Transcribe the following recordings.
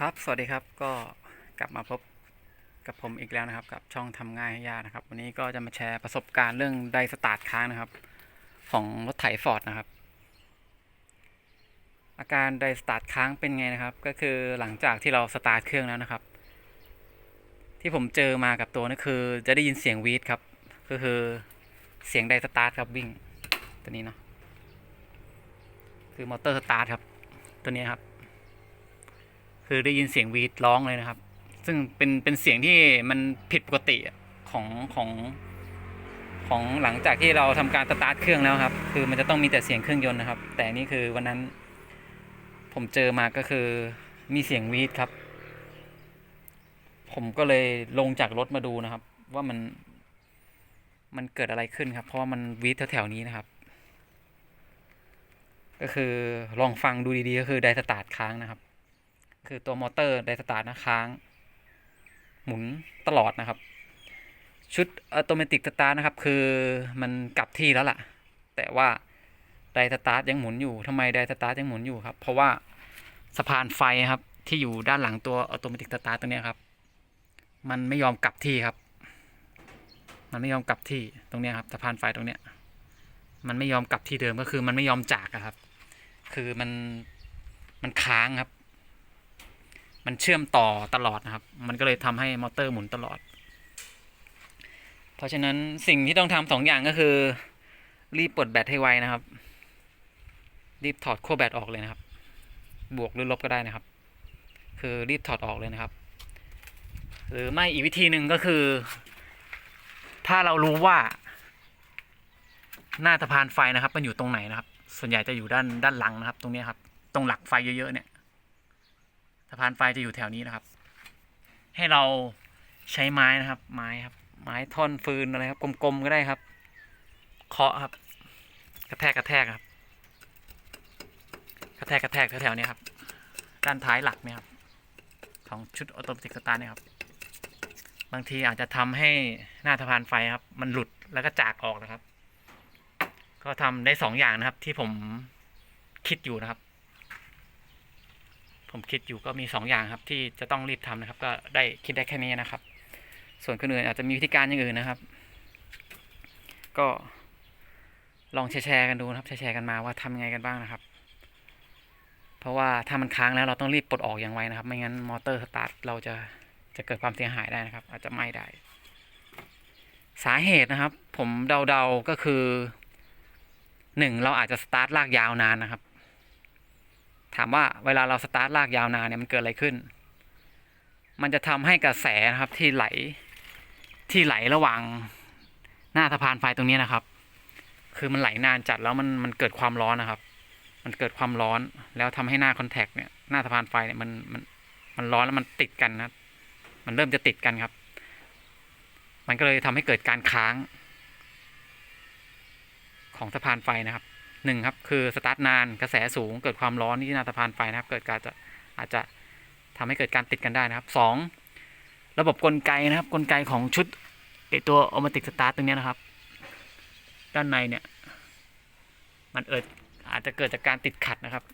ครับ สวัสดีครับ ก็กลับมาพบกับผมอีกแล้วนะครับ กับช่องทำง่ายให้ยากนะครับ วันนี้ก็จะมาแชร์ประสบการณ์เรื่องไดสตาร์ทค้างนะครับ ของรถไถฟอร์ดนะครับ อาการไดสตาร์ทค้างเป็นไงนะครับ ก็คือหลังจากที่เราสตาร์ทเครื่องแล้วนะครับ ที่ผมเจอมากับตัวนี่คือ จะได้ยินเสียงวีดครับ ก็คือเสียงไดสตาร์ทครับวิ่งตัวนี้เนาะคือมอเตอร์สตาร์ทครับ ตัวนี้ครับ คือได้ยินเสียงวีดร้องเลยนะครับ ซึ่งเป็นเป็นเสียงที่มันผิดปกติของของของหลังจากที่เราทำการสตาร์ทเครื่องแล้วครับ คือมันจะต้องมีแต่เสียงเครื่องยนต์นะครับ แต่นี่คือวันนั้น ผมเจอมาก็คือมีเสียงวีดครับ ผมก็เลยลงจากรถมาดูนะครับ ว่ามัน มันเกิดอะไรขึ้นครับ เพราะว่ามันวีดแถวๆนี้นะครับ ก็คือลองฟังดูดีๆก็คือไดสตาร์ทค้างนะครับ คือตัวมอเตอร์ไดสตาร์นะค้าง หมุนตลอดนะครับ ชุดอัตโนมัติสตาร์นะครับ คือมันกลับที่แล้วล่ะ แต่ว่าไดสตาร์ยังหมุนอยู่ทำไมไดสตาร์ยังหมุนอยู่ครับ เพราะว่าสะพานไฟครับ ที่อยู่ด้านหลังตัวอัตโนมัติสตาร์ตัวนี้ครับ มันไม่ยอมกลับที่ครับ มันไม่ยอมกลับที่ตรงนี้ครับสะพานไฟตรงเนี้ยมันไม่ยอมกลับที่เดิมก็คือมันไม่ยอมจากครับ คือมันมันค้างครับ มันเชื่อมต่อตลอดนะครับ มันก็เลยทำให้มอเตอร์หมุนตลอด เพราะฉะนั้นสิ่งที่ต้องทำสองอย่างก็คือ รีบปลดแบตให้ไวนะครับ รีบถอดขั้วแบตออกเลยนะครับ บวกหรือลบก็ได้นะครับ คือรีบถอดออกเลยนะครับ หรือไม่อีกวิธีหนึ่งก็คือ ถ้าเรารู้ว่า หน้าสะพานไฟนะครับ มันอยู่ตรงไหนนะครับ ส่วนใหญ่จะอยู่ด้านด้านหลังนะครับ ตรงนี้ครับ ตรงหลักไฟเยอะๆเนี่ยะพานไฟจะอยู่แถวนี้นะครับ ให้เราใช้ไม้นะครับ ไม้ครับ ไม้ท่อนฟืนอะไรครับกลมๆก็ได้ครับ เคาะครับ กระแทกกระแทกครับ กระแทกกระแทกแถวๆนี้ครับ ด้านท้ายหลักเนี่ยครับ ของชุดออโตเมติกสตาร์เนี่ยครับ บางทีอาจจะทำให้หน้าสะพานไฟครับ มันหลุดแล้วก็จากออกนะครับ ก็ทำได้สองอย่างนะครับที่ผมคิดอยู่นะครับ ผมคิดอยู่ก็มีสองอย่างครับ ที่จะต้องรีบทำนะครับ ก็ได้คิดได้แค่นี้นะครับ ส่วนคนอื่นอาจจะมีวิธีการอย่างอื่นนะครับ ก็ลองแชร์กันดูนะครับแชร์กันมาว่าทำยังไงกันบ้างนะครับ เพราะว่าถ้ามันค้างแล้วเราต้องรีบปลดออกอย่างไวนะครับ ไม่งั้นมอเตอร์สตาร์ทเราจะจะเกิดความเสียหายได้นะครับ อาจจะไหม้ได้ สาเหตุนะครับ ผมเดาๆก็คือหนึ่งเราอาจจะสตาร์ทลากยาวนานนะครับ ถามว่าเวลาเราสตาร์ทลากยาวนานเนี่ยมันเกิดอะไรขึ้น มันจะทำให้กระแสนะครับที่ไหลที่ไหลระหว่างหน้าสะพานไฟตรงนี้นะครับ คือมันไหลนานจัดแล้วมันมันเกิดความร้อนนะครับ มันเกิดความร้อนแล้วทำให้หน้าคอนแทคเนี่ยหน้าสะพานไฟเนี่ยมันมันมันร้อนแล้วมันติดกันนะ มันเริ่มจะติดกันครับ มันก็เลยทำให้เกิดการค้างของสะพานไฟนะครับ หนึ่งครับคือสตาร์ทนานกระแสสูงเกิดความร้อนที่นาสะพานไฟนะครับ เกิดการจะอาจจะทำให้เกิดการติดกันได้นะครับสองระบบกลไกนะครับ กลไกของชุดไอตัวออโตติกสตาร์ทตรงนี้นะครับ ด้านในเนี่ย มันเอิดอาจจะเกิดจากการติดขัดนะครับ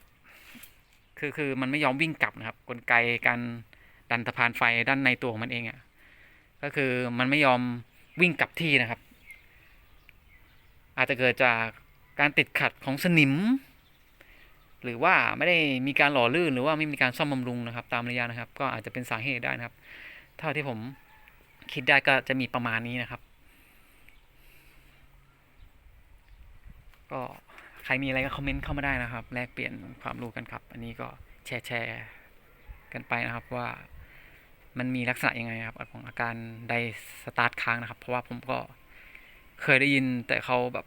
คือคือมันไม่ยอมวิ่งกลับนะครับ กลไกการดันสะพานไฟด้านในตัวของมันเองอะ่ะก็คือมันไม่ยอมวิ่งกลับที่นะครับ อาจจะเกิดจาก การติดขัดของสนิม หรือว่าไม่ได้มีการหล่อลื่นหรือว่าไม่มีการซ่อมบำรุงนะครับ ตามระยะนะครับ ก็อาจจะเป็นสาเหตุได้นะครับ เท่าที่ผมคิดได้ก็จะมีประมาณนี้นะครับ ก็ใครมีอะไรก็คอมเมนต์เข้ามาได้นะครับ แลกเปลี่ยนความรู้กันครับ อันนี้ก็แชร์แชร์กันไปนะครับว่ามันมีลักษณะยังไงครับของอาการไดสตาร์ทค้างนะครับ เพราะว่าผมก็เคยได้ยินแต่เขาแบบ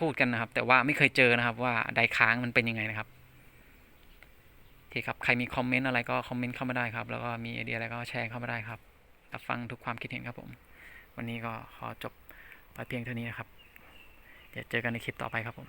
พูดกันนะครับ แต่ว่าไม่เคยเจอนะครับว่าไดค้างมันเป็นยังไงนะครับโอเคครับใครมีคอมเมนต์อะไรก็คอมเมนต์เข้ามาได้ครับ แล้วก็มีไอเดียอะไรก็แชร์เข้ามาได้ครับรับฟังทุกความคิดเห็นครับผม วันนี้ก็ขอจบไปเพียงเท่านี้นะครับ เดี๋ยวเจอกันในคลิปต่อไปครับผม